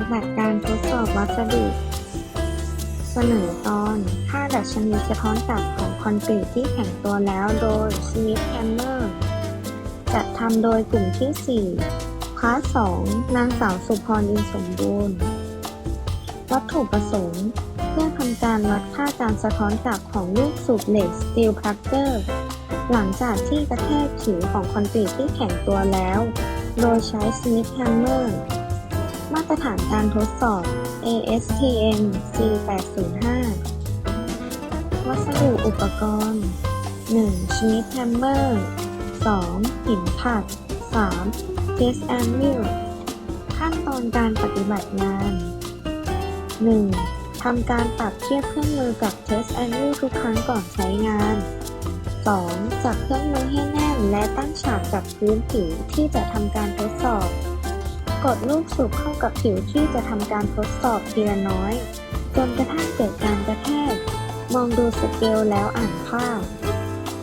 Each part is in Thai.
ฏิบัติการทดสอบวัสดุ เสนอตอนค่าดัชนีสะท้อนกลับของคอนกรีตที่แข็งตัวแล้วโดย Smith Hammer จัดทำโดยกลุ่มที่ 4 คลาส 2 นางสาวสุพรอินสมบูรณ์ วัตถุประสงค์ เพื่อทำการวัดค่าการสะท้อนกลับของลูกสูบเหล็กสตีลพลักเกอร์หลังจากที่กระแทกผิวของคอนกรีตที่แข็งตัวแล้ว โดยใช้ Smith Hammer ม มาตรฐานการทดสอบ ASTM C805 วัสดุอุปกรณ์ 1. Smith Hammer 2. หินผัด 3. Test Anvil ขั้นตอนการปฏิบัติงาน 1. ทำการปรับเทียบเครื่องมือกับ Test Anvil ทุกครั้งก่อนใช้งาน 2. จับเครื่องมือให้แน่นและตั้งฉากกับพื้นผิวที่จะทำการทดสอบ กดลูกสูบเข้ากับผิวที่จะทำการทดสอบทีละน้อย จนกระทั่งเกิดการกระแทก มองดูสเกลแล้วอ่านค่า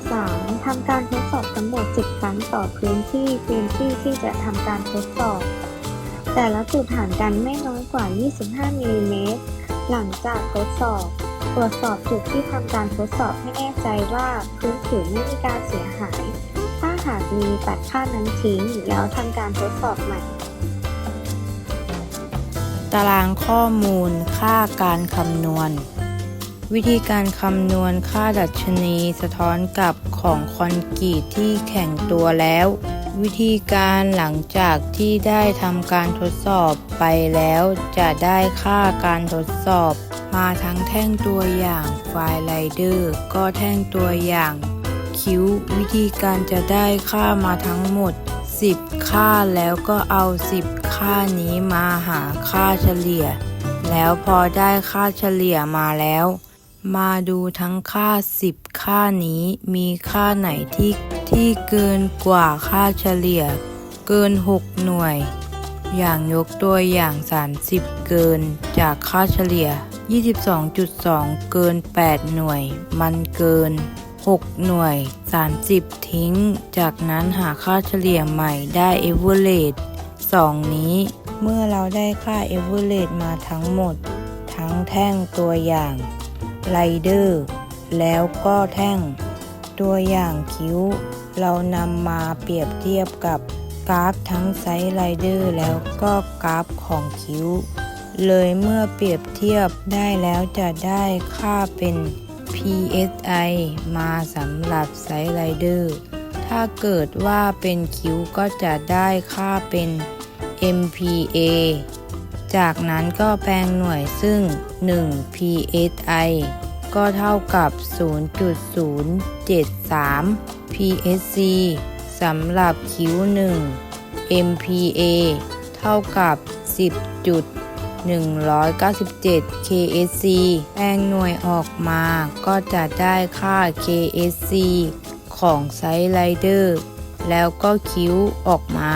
3. ทำการทดสอบทั้งหมด 10 ครั้งต่อพื้นที่พื้นที่ที่จะทำการทดสอบ แต่ละจุดห่างกันไม่น้อยกว่า 25มิลลิเมตรหลังจากทดสอบ ตรวจสอบจุดที่ทำการทดสอบให้แน่ใจว่าพื้นผิวไม่มีการเสียหาย ถ้าหากมีตัดค่านั้นทิ้งแล้วทำการทดสอบใหม่ ตารางข้อมูลค่าการคำนวณ วิธีการคำนวณค่าดัชนีสะท้อนกลับของคอนกรีตที่แข็งตัวแล้ว วิธีการหลังจากที่ได้ทำการทดสอบไปแล้ว จะได้ค่าการทดสอบ มาทั้งแท่งตัวอย่างไฟล์ไรเดอร์ก็แท่งตัวอย่าง คิ้ว วิธีการจะได้ค่ามาทั้งหมด 10 ค่าแล้วก็เอา 10 ค่านี้มาหาค่าเฉลี่ย แล้วพอได้ค่าเฉลี่ยมาแล้ว มาดูทั้งค่า 10 ค่านี้มีค่าไหนที่ที่เกินกว่าค่าเฉลี่ย เกิน 6 หน่วย อย่างยกตัวอย่าง 30 เกินจากค่าเฉลี่ย 22.2 เกิน 8 หน่วย มันเกิน6 หน่วย 30 ทิ้ง จากนั้นหาค่าเฉลี่ยใหม่ได้ average 2 นี้ เมื่อเราได้ค่า average มาทั้งหมด ทั้งแท่งตัวอย่างไรเดอร์แล้วก็แท่ง ตัวอย่างคิ้ว เรานำมาเปรียบเทียบกับกราฟทั้งไซส์ไรเดอร์แล้วก็กราฟของคิ้ว เลยเมื่อเปรียบเทียบได้แล้วจะได้ค่าเป็น PSI มาสำหรับไซส์ไรเดอร์ ถ้าเกิดว่าเป็นคิ้วก็จะได้ค่าเป็น MPA จากนั้นก็แปลงหน่วยซึ่ง 1 PSI ก็เท่ากับ 0.073 PSC สำหรับคิ้ว 1 MPA เท่ากับ 10.197 KSC แปลงหน่วยออกมาก็จะได้ค่า KSC ของไซส์ไลเดอร์ แล้วก็คิ้วออกมา